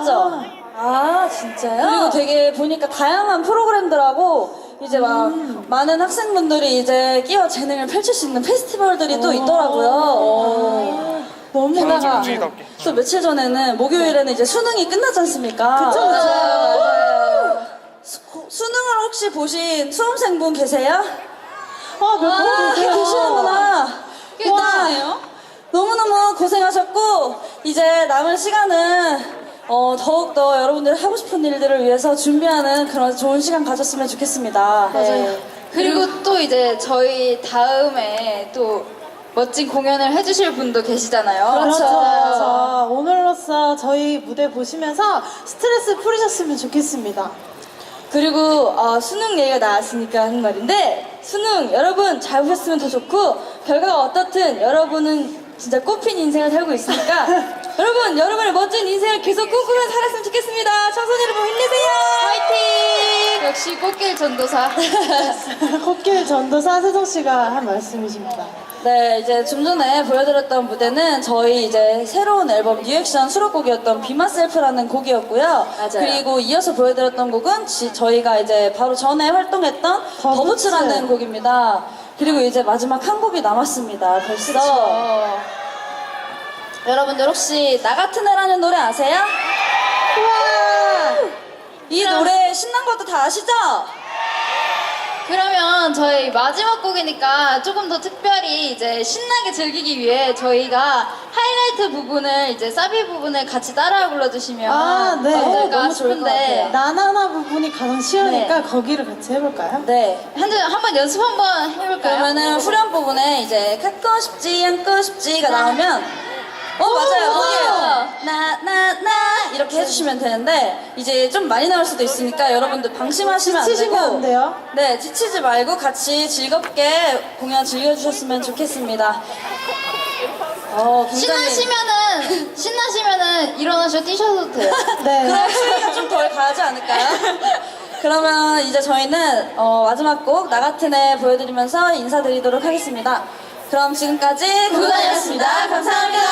맞죠? 아, 진짜요? 그리고 되게 보니까 다양한 프로그램들하고 이제 막 음. 많은 학생분들이 이제 끼어 재능을 펼칠 수 있는 페스티벌들이 또 있더라고요. 너무 게다가. 또 며칠 전에는 목요일에는 이제 수능이 끝나지 않습니까? 그쵸. 맞아요. 수, 수능을 혹시 보신 수험생분 계세요? 아, 몇분 아, 계세요? 계시는구나. 꽤 와. 너무너무 고생하셨고, 이제 남은 시간은 어, 더욱더 여러분들이 하고 싶은 일들을 위해서 준비하는 그런 좋은 시간 가졌으면 좋겠습니다. 네. 그리고 또 이제 저희 다음에 또 멋진 공연을 해주실 분도 계시잖아요. 그렇죠. 그렇죠. 오늘로써 저희 무대 보시면서 스트레스 풀으셨으면 좋겠습니다. 그리고 어, 수능 얘기가 나왔으니까 하는 말인데 수능 여러분 잘 보셨으면 더 좋고 결과가 어떻든 여러분은 진짜 꽃핀 인생을 살고 있으니까 여러분 여러분의 멋진 인생을 계속 꿈꾸며 살았으면 좋겠습니다 청소년 여러분 힘내세요 화이팅! 역시 꽃길 전도사. 꽃길 전도사 세정 씨가 한 말씀이십니다. 네 이제 좀 전에 보여드렸던 무대는 저희 이제 새로운 앨범 뉴액션 수록곡이었던 비마셀프라는 곡이었고요 맞아요. 그리고 이어서 보여드렸던 곡은 지- 저희가 이제 바로 전에 활동했던 더부츠. 더부츠라는 곡입니다 그리고 이제 마지막 한 곡이 남았습니다 벌써 여러분들 혹시 나 같은 애라는 노래 아세요? 우와! 이 노래 신난 것도 다 아시죠? 그러면 저희 마지막 곡이니까 조금 더 특별히 이제 신나게 즐기기 위해 저희가 하이라이트 부분을 이제 사비 부분을 같이 따라 불러주시면 아, 네. 어떨까 어, 너무 좋을 것 싶은데. 나나나 부분이 가장 쉬우니까 네. 거기를 같이 해볼까요? 네. 한, 한번 연습 한번 해볼까요? 그러면은 후렴 부분에 이제 갖고 싶지 않고 싶지가 나오면 어 맞아요 거기에요 나나 나 이렇게 해주시면 되는데 이제 좀 많이 나올 수도 있으니까 여러분들 방심하시면 안 되고 지치시면 안 돼요. 네 지치지 말고 같이 즐겁게 공연 즐겨주셨으면 좋겠습니다 어 굉장히 신나시면은 신나시면은 일어나셔 뛰셔도 돼요. 네. 그럼 수위가 좀 덜 가지 않을까요? 그러면 이제 저희는 어, 마지막 곡 나 같은 애 보여드리면서 인사드리도록 하겠습니다. 그럼 지금까지 구단이었습니다. 감사합니다.